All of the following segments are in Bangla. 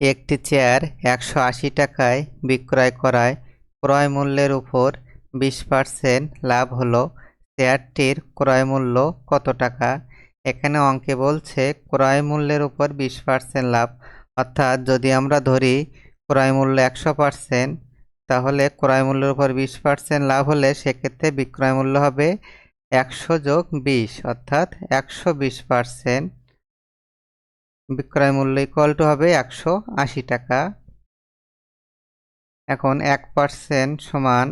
একটি চেয়ার একশো আশি টাকায় বিক্রয় করায়। ক্রয় মূল্যের উপর বিশ পার্সেন্ট লাভ হলো। চেয়ারটির ক্রয় মূল্য কত টাকা? এখানে অঙ্কে বলছে ক্রয় মূল্যের উপর বিশ পার্সেন্ট লাভ। অর্থাৎ যদি আমরা ধরি ক্রয় মূল্য একশো পার্সেন্ট, তাহলে ক্রয় মূল্যের উপর বিশ পার্সেন্ট লাভ হলে সেক্ষেত্রে বিক্রয় মূল্য হবে একশো যোগ বিশ, অর্থাৎ একশো বিশ পার্সেন্ট। বিক্রয় মূল্য ইকুয়াল টু হবে একশো আশি টাকা। এখন এক পার্সেন্ট সমান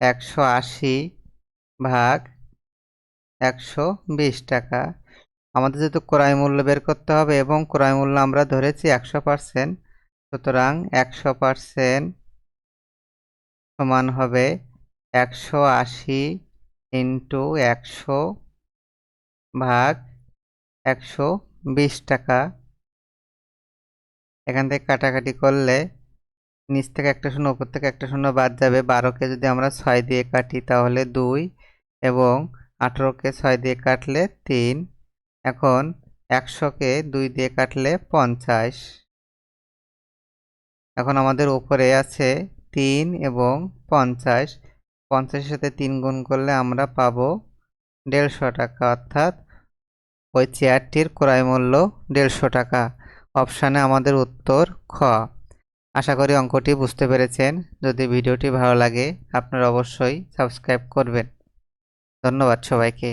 একশো আশি ভাগ একশো বিশ টাকা। আমাদের যেহেতু ক্রয় মূল্য বের করতে হবে এবং ক্রয় মূল্য আমরা ধরেছি একশো পার্সেন্ট সুতরাং একশো পার্সেন্ট সমান হবে একশো আশি ইন্টু একশো ভাগ একশো বিশ টাকা। এখান থেকে কাটাকাটি করলে নিচ থেকে একটা শূন্য, উপর থেকে একটা শূন্য বাদ যাবে। বারোকে যদি আমরা ছয় দিয়ে কাটি তাহলে দুই এবং আঠেরোকে ছয় দিয়ে কাটলে তিন। এখন একশোকে দুই দিয়ে কাটলে পঞ্চাশ। এখন আমাদের ওপরে আছে তিন এবং পঞ্চাশ। পঞ্চাশের সাথে তিন গুণ করলে আমরা পাবো দেড়শো টাকা, অর্থাৎ ওই চেয়ারটির ক্রয় মূল্য দেড়শো টাকা। অপশানে আমাদের উত্তর খ। আশা করি অঙ্কটি বুঝতে পেরেছেন। যদি ভিডিওটি ভালো লাগে, আপনারা অবশ্যই সাবস্ক্রাইব করবেন। ধন্যবাদ সবাইকে।